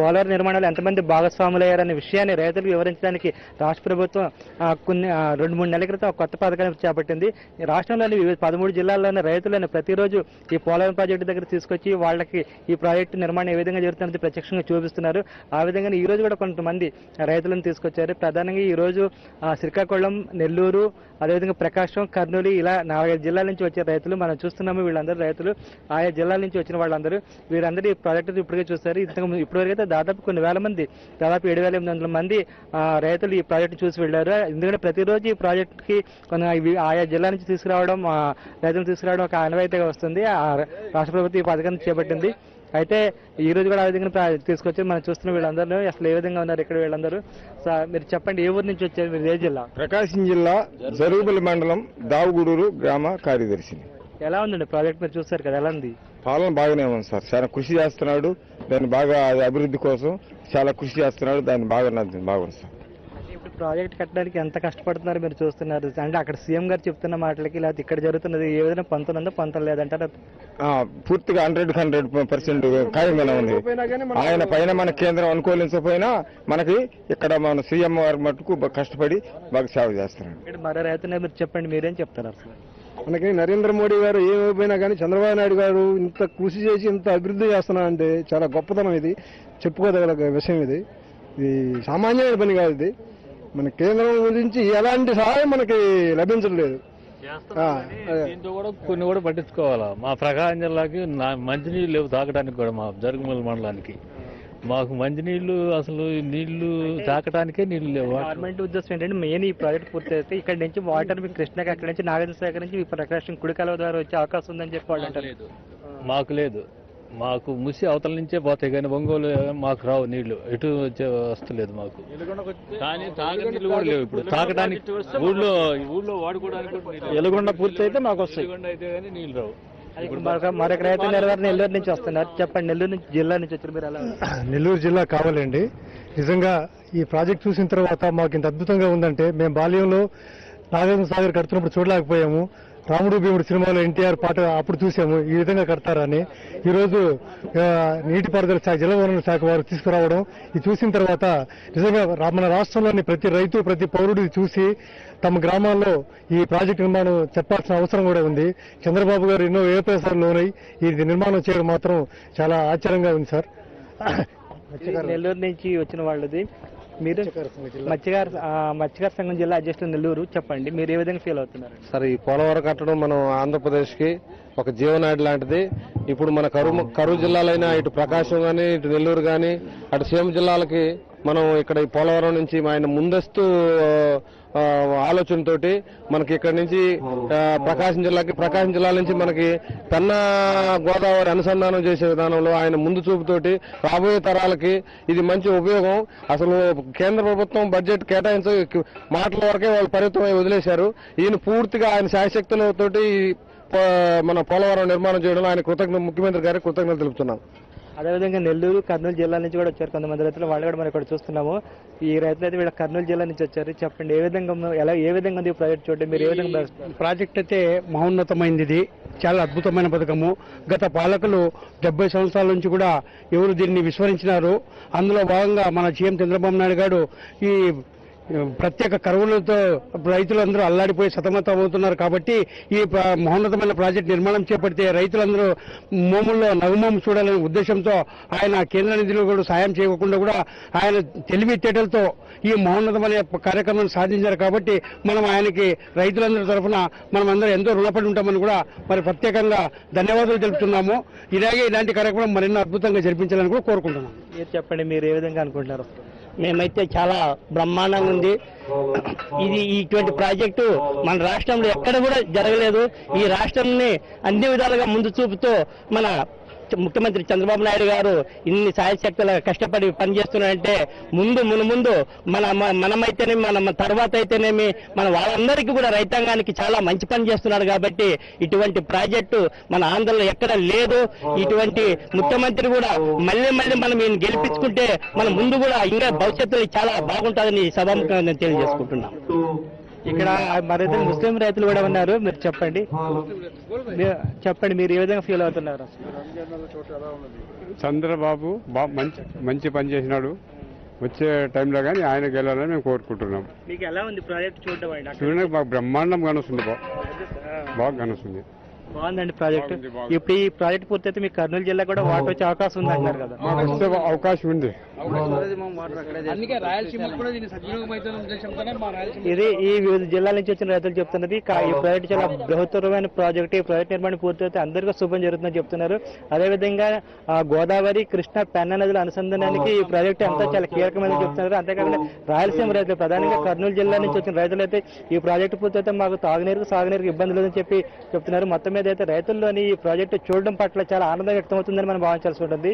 పోలవరం నిర్మాణంలో ఎంతమంది భాగస్వాములయ్యారనే విషయాన్ని రైతులకు వివరించడానికి రాష్ట్ర ప్రభుత్వం కొన్ని రెండు మూడు నెలల క్రితం కొత్త పథకాన్ని చేపట్టింది. ఈ రాష్ట్రంలోని వివిధ పదమూడు జిల్లాల్లోని రైతులను ప్రతిరోజు ఈ పోలవరం ప్రాజెక్టు దగ్గర తీసుకొచ్చి వాళ్ళకి ఈ ప్రాజెక్టు నిర్మాణం ఏ విధంగా జరుగుతున్నది ప్రత్యక్షంగా చూపిస్తున్నారు. ఆ విధంగా ఈ రోజు కూడా కొంతమంది రైతులను తీసుకొచ్చారు. ప్రధానంగా ఈ రోజు శ్రీకాకుళం నెల్లూరు అదేవిధంగా ప్రకాశం కర్నూలు ఇలా నాలుగైదు జిల్లాల నుంచి వచ్చే రైతులు మనం చూస్తున్నాము. వీళ్ళందరూ రైతులు. ఆయా జిల్లాల నుంచి వచ్చిన వాళ్ళందరూ వీరందరూ ఈ ప్రాజెక్టు ఇప్పటికే చూస్తారు ఇంతకు ఇప్పటివరకు అయితే దాదాపు కొన్ని వేల మంది దాదాపు ఏడు వేల ఎనిమిది వందల మంది రైతులు ఈ ప్రాజెక్టు చూసి వెళ్ళారు. ఎందుకంటే ప్రతిరోజు ఈ ప్రాజెక్టుకి కొన్ని ఆయా జిల్లా నుంచి తీసుకురావడం ఆ, రైతులు తీసుకురావడం ఒక ఆనవాయితీగా వస్తుంది. ఆ రాష్ట్ర ప్రభుత్వం ఈ పథకాన్ని చేపట్టింది. అయితే ఈ రోజు కూడా ఆ విధంగా తీసుకొచ్చి మనం చూస్తున్న వీళ్ళందరూ అసలు ఏ విధంగా ఉన్నారు ఇక్కడ వీళ్ళందరూ? మీరు చెప్పండి ఏ ఊరు నుంచి వచ్చారు మీరు? ఏ జిల్లా? ప్రకాశం జిల్లా జరుగుబలి మండలం దావుగూడూరు గ్రామ కార్యదర్శిని. ఎలా ఉందండి ప్రాజెక్ట్ మీరు చూస్తారు కదా ఎలా ఉంది? పాలన బాగానే ఉంది సార్. చాలా కృషి చేస్తున్నాడు. దాన్ని బాగా అది అభివృద్ధి కోసం చాలా కృషి చేస్తున్నాడు. దాన్ని బాగా నచ్చింది. బాగుంది సార్. ఇప్పుడు ప్రాజెక్ట్ కట్టడానికి ఎంత కష్టపడుతున్నారు మీరు చూస్తున్నారు? అంటే అక్కడ సీఎం గారు చెప్తున్న మాటలకి లేకపోతే ఇక్కడ జరుగుతున్నది ఏ విధంగా పంతులుందో పంతం లేదంటారు? ఆ, పూర్తిగా హండ్రెడ్ హండ్రెడ్ పర్సెంట్ ఖాయంగానే ఉంది. ఆయన పైన మన కేంద్రం అనుకూలించకపోయినా మనకి ఇక్కడ మన సీఎం గారు మటుకు కష్టపడి బాగా సేవ చేస్తున్నాడు. ఇక్కడ మరో రైతునే మీరు చెప్పండి మీరేం చెప్తారు అసలు మనకి నరేంద్ర మోడీ గారు ఏమైపోయినా కానీ చంద్రబాబు నాయుడు గారు ఇంత కృషి చేసి ఇంత అభివృద్ధి చేస్తున్నారంటే చాలా గొప్పతనం ఇది. చెప్పుకోదగల విషయం ఇది. ఇది సామాన్యమైన పని కాదు ఇది. మన కేంద్రం గురించి ఎలాంటి సహాయం మనకి లభించట్లేదు. దీంతో కూడా కొన్ని కూడా పట్టించుకోవాలా? మా ప్రకాశం జిల్లాకి మంచినీళ్ళు లేవు తాగడానికి కూడా మా జరుగుమల మండలానికి. మాకు మంచినీళ్ళు అసలు నీళ్ళు తాకడానికే నీళ్ళు లేవు. గవర్నమెంట్ ఉద్దేశం ఏంటంటే మెయిన్ ఈ ప్రాజెక్ట్ పూర్తి అయితే ఇక్కడ నుంచి వాటర్ మీకు కృష్ణకి అక్కడ నుంచి నాగార్జున సాగర్ నుంచి ఈ ప్రకాశం కుడి కాలువ ద్వారా వచ్చే అవకాశం ఉందని చెప్పి వాళ్ళు అంటారు. లేదు. మాకు లేదు. మాకు ముసి అవతల నుంచే పోతాయి కానీ ఒంగోలు మాకు రావు నీళ్ళు ఎటు వచ్చే వస్తలేదు మాకు. కానీ తాగే నీళ్ళు కూడా లేవు ఇప్పుడు. తాగడానికి ఊళ్ళో ఊళ్ళో వాడుకోవడానికి నీళ్ళు. ఎలుగొండ పూర్తి అయితే మాకు వస్తాయి. ఎలుగొండ అయితే కానీ నీళ్ళు రావు. మరొక రైతు నెలవారు నెల్లూరు నుంచి వస్తున్నారు. చెప్పండి నెల్లూరు నుంచి జిల్లా నుంచి వచ్చారు. మీరు ఎలా నెల్లూరు జిల్లా కావాలండి. నిజంగా ఈ ప్రాజెక్ట్ చూసిన తర్వాత మాకు ఇంత అద్భుతంగా ఉందంటే మేము బాల్యంలో నాగార్జున సాగర్ కడుతున్నప్పుడు చూడలేకపోయాము. రాముడు భీముడు సినిమాలో ఎన్టీఆర్ పాట అప్పుడు చూసాము ఈ విధంగా కడతారని. ఈరోజు నీటిపారుదల శాఖ జలవనరుల శాఖ వారు తీసుకురావడం ఇది చూసిన తర్వాత నిజంగా మన రాష్ట్రంలోని ప్రతి రైతు ప్రతి పౌరుడు చూసి తమ గ్రామాల్లో ఈ ప్రాజెక్టు నిర్మాణం చెప్పాల్సిన అవసరం కూడా ఉంది. చంద్రబాబు గారు ఎన్నో ఏపీఎస్ఆర్ లోనై ఇది నిర్మాణం చేయడం మాత్రం చాలా ఆశ్చర్యంగా ఉంది సార్. నెల్లూరు నుంచి వచ్చిన వాళ్ళది. మీరు? మత్స్యకార మత్స్యకార సంఘం జిల్లా అధ్యక్షులు నెల్లూరు. చెప్పండి మీరు ఏ విధంగా ఫీల్ అవుతున్నారు? సరే ఈ పోలవరం కట్టడం మనం ఆంధ్రప్రదేశ్కి ఒక జీవనాడి లాంటిది. ఇప్పుడు మన కరువు కరువు జిల్లాలైన ఇటు ప్రకాశం కానీ ఇటు నెల్లూరు కానీ అటు సీఎం జిల్లాలకి మనం ఇక్కడ ఈ పోలవరం నుంచి ఆయన ముందస్తు ఆలోచనతోటి మనకి ఇక్కడ నుంచి ప్రకాశం జిల్లాకి ప్రకాశం జిల్లా నుంచి మనకి పెన్నా గోదావరి అనుసంధానం చేసే విధానంలో ఆయన ముందు చూపుతోటి రాబోయే తరాలకి ఇది మంచి ఉపయోగం. అసలు కేంద్ర ప్రభుత్వం బడ్జెట్ కేటాయించ మాటల వరకే వాళ్ళు పరిమితమై వదిలేశారు. ఈయన పూర్తిగా ఆయన శాయశక్తులతోటి మన పోలవరం నిర్మాణం చేయడంలో ఆయన కృతజ్ఞ ముఖ్యమంత్రి గారికి కృతజ్ఞతలు తెలుపుతున్నాం అదేవిధంగా నెల్లూరు కర్నూలు జిల్లా నుంచి కూడా వచ్చారు కొంతమంది రైతులు. వాళ్ళు కూడా మనం ఇక్కడ చూస్తున్నాము. ఈ రైతులు అయితే వీళ్ళ కర్నూలు జిల్లా నుంచి వచ్చారు. చెప్పండి ఏ విధంగా ఎలా ఏ విధంగా ఉంది ప్రాజెక్ట్ చూడండి. మీరు ఏ విధంగా? ప్రాజెక్ట్ అయితే మహోన్నతమైనది ఇది. చాలా అద్భుతమైన పథకము. గత పాలకులు డెబ్బై సంవత్సరాల నుంచి కూడా ఎవరు దీన్ని విస్మరించినారు. అందులో భాగంగా మన సీఎం చంద్రబాబు నాయుడు గారు ఈ ప్రత్యేక కరువులతో రైతులందరూ అల్లాడిపోయి సతమతం అవుతున్నారు కాబట్టి ఈ మహోన్నతమైన ప్రాజెక్ట్ నిర్మాణం చేపడితే రైతులందరూ మోముల్లో నగుమోము చూడాలనే ఉద్దేశంతో ఆయన కేంద్ర నిధులు కూడా సాయం చేయకుండా కూడా ఆయన తెలివితేటలతో ఈ మహోన్నతమైన కార్యక్రమాన్ని సాధించారు కాబట్టి మనం ఆయనకి రైతులందరి తరఫున మనం అందరం ఎంతో రుణపడి ఉంటామని కూడా మరి ప్రత్యేకంగా ధన్యవాదాలు తెలుపుతున్నాము. ఇలాగే ఇలాంటి కార్యక్రమం మరెన్నో అద్భుతంగా జరిపించాలని కూడా కోరుకుంటున్నాం చెప్పండి మీరు ఏ విధంగా అనుకుంటున్నారు? మేమైతే చాలా బ్రహ్మాండంగా ఉంది. ఇది ఇటువంటి ప్రాజెక్టు మన రాష్ట్రంలో ఎక్కడ కూడా జరగలేదు. ఈ రాష్ట్రాన్ని అన్ని విధాలుగా ముందు చూపుతూ మన ముఖ్యమంత్రి చంద్రబాబు నాయుడు గారు ఇన్ని సాయశక్తులు కష్టపడి పనిచేస్తున్నారంటే ముందు మును ముందు మన మనమైతేనేమి మన తర్వాత అయితేనేమి మన వాళ్ళందరికీ కూడా రైతాంగానికి చాలా మంచి పని చేస్తున్నాడు కాబట్టి ఇటువంటి ప్రాజెక్టు మన ఆంధ్రలో ఎక్కడ లేదు. ఇటువంటి ముఖ్యమంత్రి కూడా మళ్ళీ మళ్ళీ మనం ఈయన గెలిపించుకుంటే మన ముందు కూడా ఇంకా భవిష్యత్తులో చాలా బాగుంటుందని సభాముఖంగా నేను తెలియజేసుకుంటున్నాను ఇక్కడ మరిద్దరు ముస్లిం రైతులు కూడా ఉన్నారు. మీరు చెప్పండి. మీరు- చెప్పండి మీరు ఏ విధంగా ఫీల్ అవుతున్నారు? చంద్రబాబు బా మంచి మంచి పని చేసినాడు. వచ్చే టైంలో కానీ ఆయన గెలవాలని మేము కోరుకుంటున్నాం. మీకు ఎలా ఉంది ప్రాజెక్ట్ చూడడం అండి? అక్కడ? చూడండి బాగా బ్రహ్మాండం కానొస్తుంది బాగా కానొస్తుంది బాగుందండి ప్రాజెక్ట్. ఇప్పుడు ఈ ప్రాజెక్ట్ పూర్తయితే మీకు కర్నూలు జిల్లా కూడా వాటర్ వచ్చే అవకాశం ఉంది అంటారు కదా. వచ్చే అవకాశం ఉంది. ఇది ఈ వివిధ జిల్లాల నుంచి వచ్చిన రైతులు చెప్తున్నది. ఈ ప్రాజెక్ట్ చాలా బృహత్తరమైన ప్రాజెక్ట్. ఈ ప్రాజెక్ట్ నిర్మాణం పూర్తయితే అందరికీ శుభం జరుగుతుందని చెప్తున్నారు. అదేవిధంగా ఆ, గోదావరి కృష్ణ పెన్న నదుల అనుసంధానానికి ఈ ప్రాజెక్ట్ అంతా చాలా కీలకమైనది చెప్తున్నారు. అంతేకాకుండా రాయలసీమ రైతులు ప్రధానంగా కర్నూలు జిల్లా నుంచి వచ్చిన రైతులు అయితే ఈ ప్రాజెక్టు పూర్తయితే మాకు తాగునీరుకు సాగునీరుకు ఇబ్బంది లేదని చెప్పి చెప్తున్నారు. మొత్తం మీద అయితే రైతుల్లోని ఈ ప్రాజెక్టు చూడడం పట్ల చాలా ఆనందం వ్యక్తమవుతుందని మనం భావించాల్సి ఉంటుంది.